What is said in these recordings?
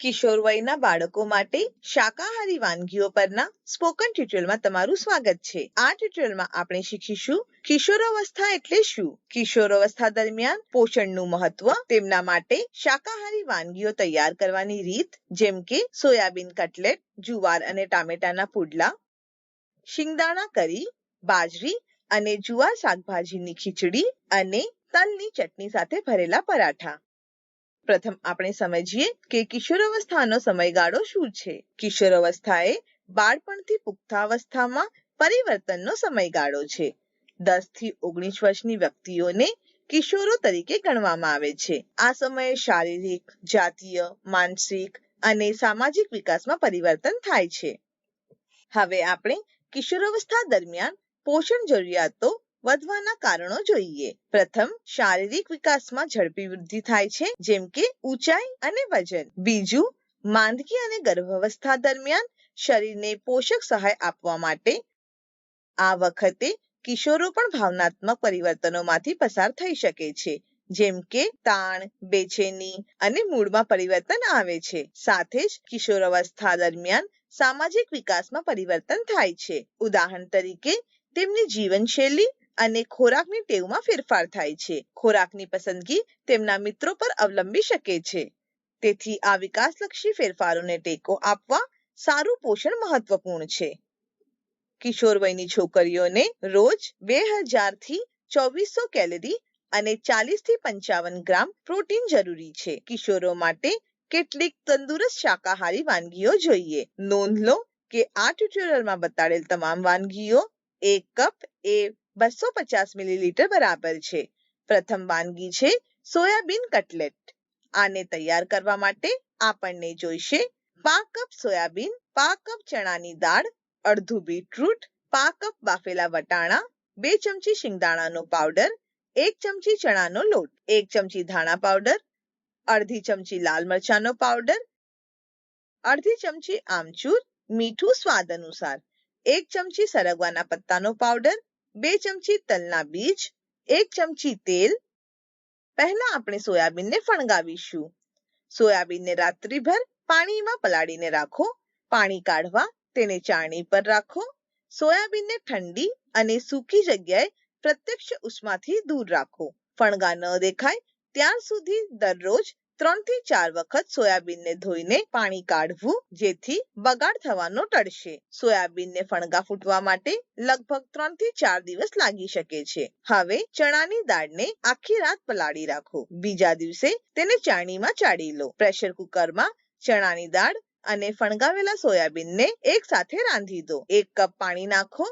કિશોર વયના બાળકો માટે શાકાહારી વાનગીઓ પરના સ્પોકન ટ્યુટોરિયલમાં તમારું સ્વાગત છે. આ ટ્યુટોરિયલમાં આપણે શીખીશું કિશોરાવસ્થા એટલે શું? કિશોરાવસ્થા દરમિયાન પોષણનું મહત્વ, તેમના માટે શાકાહારી વાનગીઓ તૈયાર કરવાની રીત, જેમ કે સોયાબીન કટલેટ, જુવાર અને ટામેટાના પુડલા, શિંગદાણા કરી, બાજરી અને જુવાર શાકભાજીની ખીચડી અને તલની ચટણી સાથે ભરેલા પરાઠા. પ્રથમ આપણે સમજીએ કે કિશોરાવસ્થાનો સમયગાળો શું છે? કિશોરાવસ્થા એ બાળપણથી પુખ્તાવસ્થામાં પરિવર્તનનો સમયગાળો છે. દસથી ઓગણીસ વર્ષની વ્યક્તિઓને કિશોરો તરીકે ગણવામાં આવે છે. આ સમયે શારીરિક, જાતીય, માનસિક અને સામાજિક વિકાસમાં પરિવર્તન થાય છે. હવે આપણે કિશોરાવસ્થા દરમિયાન પોષણ જરૂરિયાતો વધવાના કારણો જોઈએ. પ્રથમ, શારીરિક વિકાસમાં ઝડપી વૃદ્ધિ થાય છે, જેમ કે ઊંચાઈ અને વજન. બીજું, માંદગી અને ગર્ભાવસ્થા દરમિયાન શરીરને પોષક સહાય આપવા માટે આ વખતે કિશોરો પણ ભાવનાત્મક પરિવર્તનોમાંથી પસાર થઈ શકે છે, જેમ કે તાણ, બેચેની અને મૂડમાં પરિવર્તન આવે છે. સાથે જ કિશોરાવસ્થા દરમિયાન સામાજિક વિકાસમાં પરિવર્તન થાય છે. ઉદાહરણ તરીકે, તેમની જીવનશૈલી અને ખોરાકની ટેવમાં ફેરફાર થાય છે. ખોરાકની પસંદગી તેમના મિત્રો પર અવલંબી શકે છે. તેથી આ વિકાસલક્ષી ફેરફારોને ટેકો આપવા સારું પોષણ મહત્વપૂર્ણ છે. કિશોર વયની છોકરીઓને રોજ બે હજારથી ચોવીસો કેલરી અને ચાલીસથી પંચાવન ગ્રામ પ્રોટીન જરૂરી છે. કિશોરો માટે કેટલીક તંદુરસ્ત શાકાહારી વાનગીઓ જોઈએ. નોંધ લો કે આ ટ્યુટોરિયલમાં બતાડેલ તમામ વાનગીઓ એક કપ એ બસો પચાસ મિલીલીટર બરાબર છે. પ્રથમ વાનગી છે સોયાબીન કટલેટ. આને તૈયાર કરવા માટે આપણને જોઈશે પા કપ સોયાબીન પા કપ ચણાની દાળ, અડધું બીટરૂટ પા કપ બાફેલા વટાણા, બે ચમચી શિંગદાણાનો પાવડર, એક ચમચી ચણાનો લોટ, એક ચમચી ધાણા પાવડર, અડધી ચમચી લાલ મરચાંનો પાવડર, અડધી ચમચી આમચૂર, મીઠું સ્વાદ અનુસાર, એક ચમચી સરગવાના પત્તાનો પાવડર બે ચમચી તલના બીજ, એક ચમચી તેલ. પહેલા આપણે સોયાબીનને ફણગાવીશું. સોયાબીનને રાત્રિભર પાણીમાં પલાળીને રાખો. પાણી કાઢવા તેને ચાળણી પર રાખો. સોયાબીનને ઠંડી અને સૂકી જગ્યાએ પ્રત્યક્ષ ઉષ્માથી દૂર રાખો. ફણગા ન દેખાય, ત્યાર સુધી દરરોજ ત્રણથી ચાર વખત સોયાબીનને ધોઈને પાણી કાઢવું, જેથી બગાડ થવાનો ટળશે. સોયાબીનને ફણગા ફૂટવા માટે લગભગ ત્રણથી ચાર દિવસ લાગી શકે છે. હવે ચણાની દાળને આખી રાત પલાળી રાખો. બીજા દિવસે તેને ચાણીમાં ચાળી લો. પ્રેશર કુકરમાં ચણાની દાળ અને ફણગાવેલા સોયાબીનને એક સાથે રાંધી દો. એક કપ પાણી નાખો.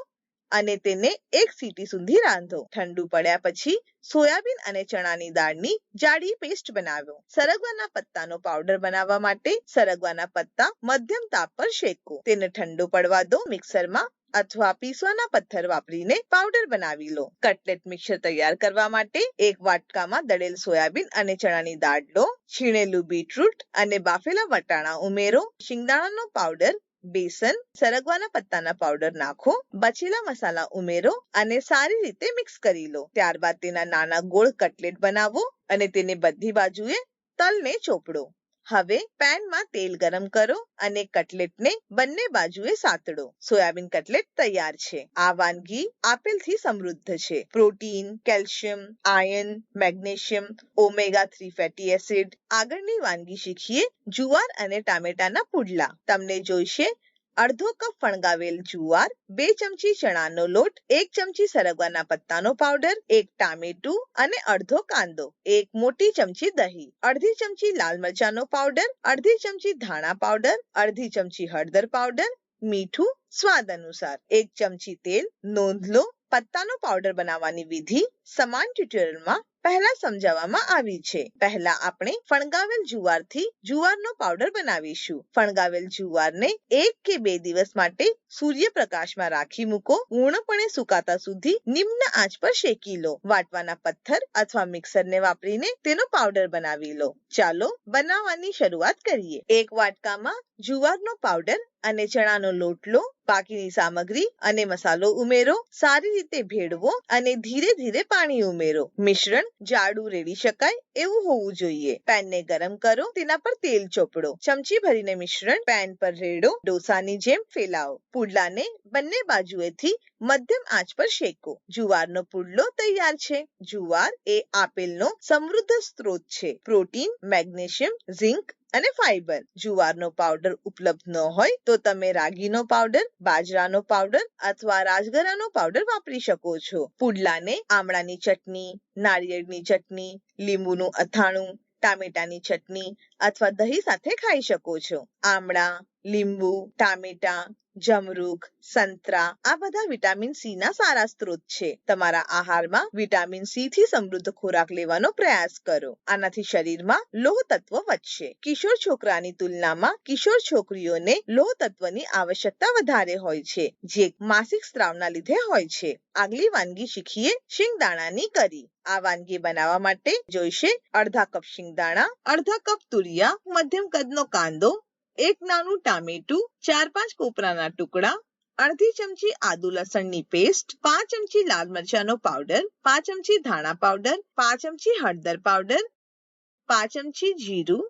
અને તેને એક સીટી સુધી રાંધો. ઠંડુ પડ્યા પછી સોયાબીન અને ચણાની દાળની જાડી પેસ્ટ બનાવો સરગવાના પત્તાનો પાવડર બનાવવા માટે સરગવાના પત્તા મધ્યમ તાપ પર શેકો. તેને ઠંડુ પડવા દો મિક્સરમાં અથવા પીસવાના પથ્થર વાપરીને પાવડર બનાવી લો. કટલેટ મિક્સર તૈયાર કરવા માટે એક વાટકામાં દળેલ સોયાબીન અને ચણાની દાળ લો. છીણેલું બીટરૂટ અને બાફેલા વટાણા ઉમેરો. શિંગદાણાનો પાવડર બેસન, સરગવાના પત્તાના પાવડર નાખો, બચેલા મસાલા ઉમેરો અને સારી રીતે મિક્સ કરી લો. ત્યારબાદ તેના નાના ગોળ કટલેટ બનાવો અને તેને બધી બાજુએ તલને ચોપડો. હવે પેનમાં તેલ ગરમ કરો અને કટલેટને બંને બાજુએ સાતડો. સોયાબીન કટલેટ તૈયાર છે. આ વાનગી આપેલથી સમૃદ્ધ છે. Protein, calcium iron magnesium, omega three fatty acid. આગળની વાનગી શીખીએ જુવાર અને ટામેટાના પુડલા. તમને જોઈશે અડધો કપ ફણગાવેલ જુવાર, બે ચમચી ચણાનો લોટ, એક ચમચી સરગવાના પત્તાનો પાવડર એક ટામેટું અને અડધો કાંદો, એક મોટી ચમચી દહીં, અડધી ચમચી લાલ મરચાંનો પાવડર અડધી ચમચી ધાણા પાવડર અડધી ચમચી હળદર પાવડર મીઠું સ્વાદ અનુસાર, એક ચમચી તેલ, નોંધ લો, પત્તાનો પાવડર બનાવવાની વિધિ સમાન ટ્યુટોરિયલમાં પહેલા સમજાવવામાં આવી છે. પહેલા આપણે ફણગાવેલ જુવારથી જુવારનો પાવડર બનાવીશું. ફણગાવેલ જુવારને એક કે બે દિવસ માટે સૂર્યપ્રકાશમાં રાખી મૂકો. પૂર્ણપણે સુકાતા સુધી નિમ્ન આંચ પર શેકી લો. વાટવાના પથ્થર અથવા મિક્સરને વાપરીને તેનો પાવડર બનાવી લો. ચાલો બનાવવાની શરૂઆત કરીએ. એક વાટકામાં જુવારનો પાવડર અને ચણાનો લોટ લો બાકીની સામગ્રી અને મસાલો ઉમેરો. સારી રીતે ભેળવો અને ધીરે ધીરે પાણી ઉમેરો. મિશ્રણ જાડું રેડી શકાય એવું હોવું જોઈએ. પેનને ગરમ કરો. તેના પર તેલ ચોપડો. ચમચી ભરીને મિશ્રણ પેન પર રેડો. ડોસાની જેમ ફેલાવો. પુડલાને બંને બાજુએથી મધ્યમ આંચ પર શેકો. જુવારનો પુડલો તૈયાર છે. જુવાર એ આપેલનો સમૃદ્ધ સ્ત્રોત છે. પ્રોટીન, મેગ્નેશિયમ, ઝિંક અને ફાઈબર જુવારનો પાવડર ઉપલબ્ધ ન હોય તો તમે રાગીનો પાવડર બાજરાનો પાવડર અથવા રાજગરાનો પાવડર વાપરી શકો છો. પુડલાને આમળાની ચટણી, નારિયેળની ચટણી, લીંબુનું અથાણું, ટામેટાની ચટણી અથવા દહીં સાથે ખાઈ શકો છો. આમળા લીંબુ, ટામેટા, જમરૂખ, સંતરા, આ બધા વિટામિન સી ના સારા સ્ત્રોત છે. તમારા આહારમાં વિટામિન સી થી સમૃદ્ધ ખોરાક લેવાનો પ્રયાસ કરો. આનાથી શરીરમાં લોહ તત્વ વધશે. કિશોર છોકરાની તુલનામાં કિશોર છોકરીઓને લોહ તત્વની આવશ્યકતા વધારે હોય છે, જે માસિક સ્ત્રાવના લીધે હોય છે. આગલી વાનગી શીખીએ શિંગદાણાની કરી. આ વાનગી બનાવવા માટે જોઈશે અડધા કપ શિંગદાણા, અડધા કપ તુરિયા, મધ્યમ કદનો કાંદો એક નાનું ટામેટું, ચાર પાંચ કોપરાના ટુકડા, અડધી ચમચી આદુ લસણની પેસ્ટ પાંચ ચમચી લાલ મરચાંનો પાવડર પાંચ ચમચી ધાણા પાવડર પાંચ ચમચી હળદર પાવડર પાંચ ચમચી જીરું,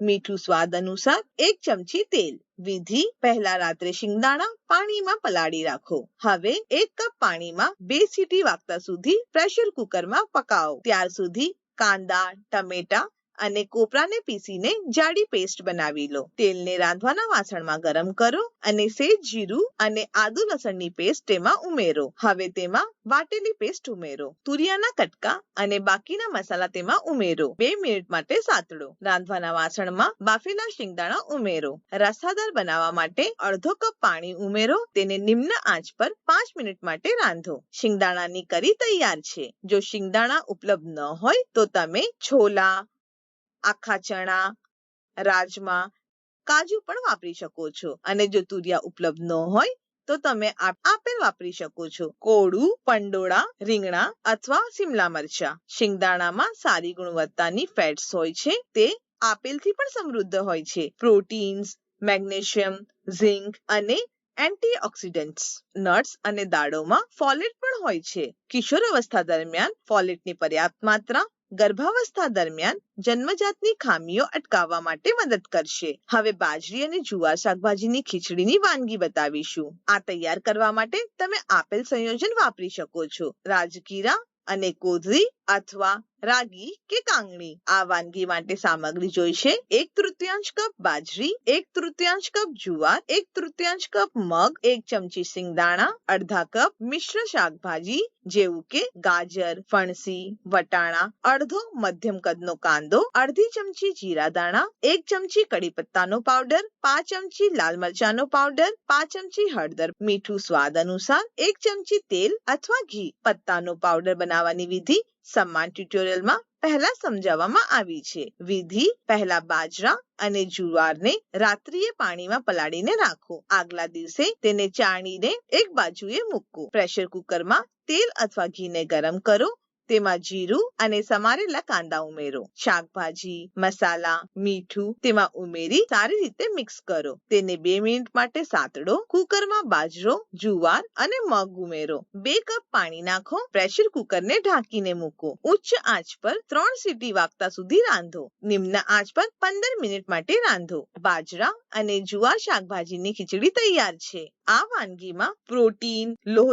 મીઠું સ્વાદ અનુસાર એક ચમચી તેલ. વિધિ, પહેલા રાત્રે શિંગદાણા પાણીમાં પલાળી રાખો. હવે એક કપ પાણીમાં બે સીટી વાગતા સુધી પ્રેશર કુકરમાં પકાવો. ત્યાર સુધી કાંદા, ટમેટા અને કોપરાને પીસીને જાડી પેસ્ટ બનાવી લો. તેલને રાંધવાના વાસણમાં ગરમ કરો અને સેજ જીરું અને આદુ લસણની પેસ્ટ તેમાં ઉમેરો. હવે તેમાં વાટેલી પેસ્ટ ઉમેરો. તુરિયાના કટકા અને બાકીના મસાલા તેમાં ઉમેરો. બે મિનિટ માટે સાતડો. રાંધવાના વાસણમાં બાફેલા શિંગદાણા ઉમેરો. રસાદાર બનાવવા માટે અડધો કપ પાણી ઉમેરો. તેને નિમ્ન આંચ પર પાંચ મિનિટ માટે રાંધો. શિંગદાણાની કરી તૈયાર છે. જો શિંગદાણા ઉપલબ્ધ ન હોય તો તમે છોલા આખા ચણા, રાજમા, કાજુ પણ વાપરી શકો છો. અને જો તુરિયા ઉપલબ્ધ ન હોય, તો તમે આપેલ વાપરી શકો છો. કોળું, પંડોળા, રીંગણા અથવા સિમલા મરચા. શિંગદાણામાં સારી ગુણવત્તાની ફેટ્સ હોય છે. તે આપેલથી પણ સમૃદ્ધ હોય છે. પ્રોટીન્સ, મેગ્નેશિયમ, ઝિંક અને એન્ટીઓક્સિડન્ટ્સ. નટ્સ અને દાળોમાં ફોલેટ પણ હોય છે. કિશોર અવસ્થા દરમિયાન ફોલેટની પર્યાપ્ત માત્રા ગર્ભાવસ્થા દરમિયાન જન્મજાતની ખામીઓ અટકાવવા માટે મદદ કરશે. હવે બાજરી અને જુવાર શાકભાજીની ખીચડીની વાનગી બતાવીશું. આ તૈયાર કરવા માટે તમે આપેલ સંયોજન વાપરી શકો છો. રાજગીરા અને કોધરી અથવા રાગી કે કાંગણી આ વાનગી માટે સામગ્રી જોઈશે એક તૃતીયાંશ કપ બાજરી, એક તૃતીયાંશ કપ જુવાર, એક તૃતીયાંશ કપ મગ, એક ચમચી સિંગદાણા, અડધા કપ મિશ્ર શાકભાજી, જેવું કે ગાજર, ફણસી, વટાણા, અડધો મધ્યમ કદનો કાંદો, અડધી ચમચી જીરા દાણા, એક ચમચી કડી પત્તાનો પાવડર, પાંચ ચમચી લાલ મરચાનો પાવડર, પાંચ ચમચી હળદર. મીઠું સ્વાદ અનુસાર એક ચમચી તેલ અથવા ઘી. પત્તાનો પાવડર બનાવવાની વિધિ સમાન ટ્યુટોરિયલમાં પહેલા સમજાવવામાં આવી છે. વિધિ, પહેલા બાજરા અને જુવારને રાત્રિએ પાણીમાં પલાળીને રાખો. આગલા દિવસે તેને ચાણીને એક બાજુએ મૂકો. પ્રેશર કુકરમાં તેલ અથવા ઘીને ગરમ કરો. તેમાં જીરું અને સમારેલા કાંદા ઉમેરો. શાકભાજી, મસાલા, મીઠું તેમાં ઉમેરી સારી રીતે મિક્સ કરો. તેને બે મિનિટ માટે સાતડો. કુકરમાં બાજરો, જુવાર અને મગ ઉમેરો. બે કપ પાણી નાખો. પ્રેશર કુકરને ઢાંકીને મૂકો. ઉચ્ચ આંચ પર ત્રણ સીટી વાગતા સુધી રાંધો. નિમ્ન આંચ પર પંદર મિનિટ માટે રાંધો. બાજરા અને જુવાર શાકભાજીની ખીચડી તૈયાર છે. આ વાનગીમાં પ્રોટીન લોહ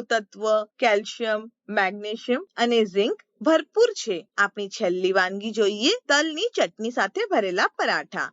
કેલ્શિયમ, મેગ્નેશિયમ અને ઝિંક ભરપૂર છે. આપણી છેલ્લી વાનગી જોઈએ, તલની ચટણી સાથે ભરેલા પરાઠા.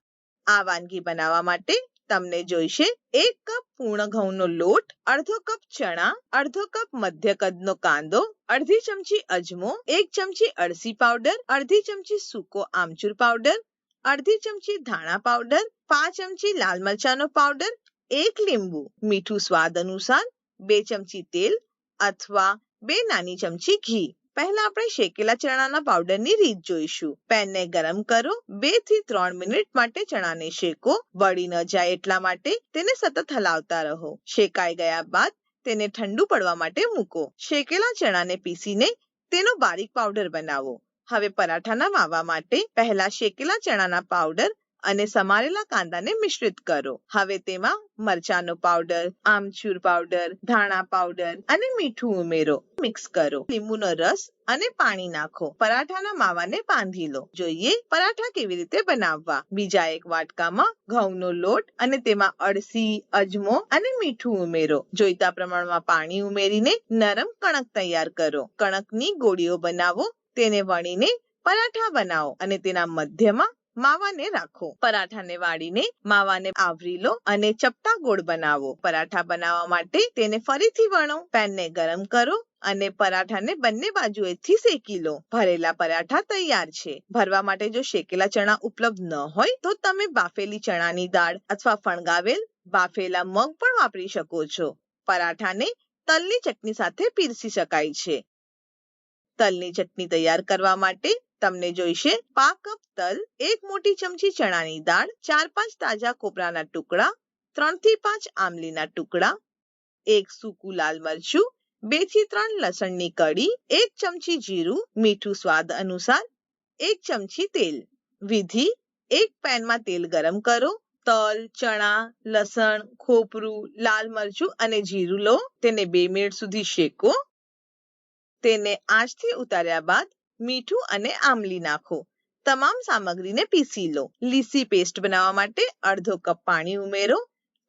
આ વાનગી બનાવવા માટે તમને જોઈશે, એક કપ પૂર્ણ ઘઉંનો લોટ, અડધો કપ ચણા, અડધો કપ મધ્ય કદનો કાંદો, અડધી ચમચી અજમો, એક ચમચી અળસી પાવડર, અડધી ચમચી સૂકો આમચૂર પાવડર, અડધી ચમચી ધાણા પાવડર, પાંચ ચમચી લાલ મરચાંનો પાવડર એક લીંબુ, મીઠું સ્વાદ અનુસાર બે ચમચી તેલ અથવા બે નાની ચમચી ઘી. પહેલા આપણે શેકેલા ચણાના પાવડરની રીત જોઈશું. પેનને ગરમ કરો, બેથી ત્રણ મિનિટ માટે ચણાને શેકો. બળી ન જાય એટલા માટે તેને સતત હલાવતા રહો. શેકાઈ ગયા બાદ તેને ઠંડુ પડવા માટે મૂકો. શેકેલા ચણાને પીસીને તેનો બારીક પાવડર બનાવો. હવે પરાઠાના માવા માટે પહેલા શેકેલા ચણાના પાવડર અને સમારેલા કાંદાને મિશ્રિત કરો. હવે તેમાં મરચાનો પાવડર આમચૂર પાવડર ધાણા પાવડર અને મીઠું ઉમેરો. મિક્સ કરો. લીંબુનો રસ અને પાણી નાખો. પરાઠાના માવાને બાંધી લો. જોઈએ પરાઠા કેવી રીતે બનાવવા. બીજા એક વાટકામાં ઘઉંનો લોટ અને તેમાં અળસી, અજમો અને મીઠું ઉમેરો. જોઈતા પ્રમાણમાં પાણી ઉમેરીને નરમ કણક તૈયાર કરો. કણકની ગોળીઓ બનાવો. તેને વણીને પરાઠા બનાવો અને તેના મધ્યમાં માવાને રાખો. પરાઠાને વાળીને માવાને આવરી લો અને ચપટા ગોળ બનાવો. પરાઠા બનાવવા માટે તેને ફરીથી વણો. પેનને ગરમ કરો અને પરાઠાને બંને બાજુએથી શેકી લો. ભરેલા પરાઠા તૈયાર છે. ભરવા માટે જો શેકેલા ચણા ઉપલબ્ધ ન હોય, તો તમે બાફેલી ચણાની દાળ અથવા ફણગાવેલ બાફેલા મગ પણ વાપરી શકો છો. પરાઠાને તલની ચટણી સાથે પીરસી શકાય છે. તલની ચટણી તૈયાર કરવા માટે તમને જોઈશે પા કપ, તલ, એક મોટી ચમચી ચણાની દાળ, ચાર પાંચ તાજા કોપરાના ટુકડા, ત્રણથી પાંચ આમલીના ટુકડા, એક સૂકું લાલ મરચું, બેથી ત્રણ લસણની કડી એક ચમચી જીરું, મીઠું સ્વાદ અનુસાર, એક ચમચી તેલ. વિધિ, એક પેનમાં તેલ ગરમ કરો, તલ, ચણા, લસણ, ખોપરું, લાલ મરચું અને જીરું લો, તેને બે મિનિટ સુધી શેકો. તેને આંચથી ઉતાર્યા બાદ મીઠું અને આમલી નાખો. તમામ સામગ્રીને પીસી લો. લીસી પેસ્ટ બનાવવા માટે અડધો કપ પાણી ઉમેરો.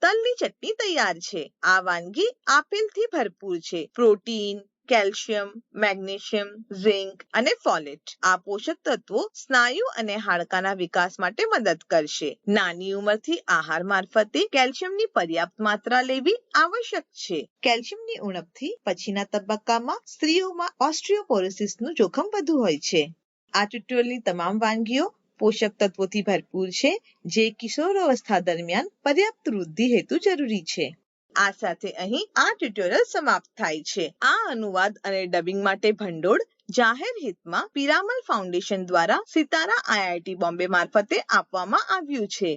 તલની ચટણી તૈયાર છે. આ વાનગી આપેલથી ભરપૂર છે. પ્રોટીન કેલ્શિયમ, મેગ્નેશિયમ, ઝિંક અને ફોલેટ. આ પોષક તત્વો સ્નાયુ અને હાડકાના વિકાસ માટે મદદ કરશે. નાની ઉંમરથી આહાર મારફતે કેલ્શિયમની પર્યાપ્ત માત્રા લેવી આવશ્યક છે. કેલ્શિયમની ઉણપથી પછીના તબક્કામાં સ્ત્રીઓમાં ઓસ્ટ્રિયોપોરોસિસનું જોખમ વધુ હોય છે. આ ટ્યુટોરિયલની તમામ વાનગીઓ પોષક તત્વોથી ભરપૂર છે, જે કિશોરાવસ્થા દરમિયાન પર્યાપ્ત વૃદ્ધિ હેતુ જરૂરી છે. આ સાથે અહીં આ ટ્યુટોરીયલ સમાપ્ત થાય છે. આ અનુવાદ અને ડબિંગ માટે ભંડોળ જાહેર હિતમાં પિરામલ ફાઉન્ડેશન દ્વારા સિતારા આઈઆઈટી બોમ્બે મારફતે આપવામાં આવ્યું છે.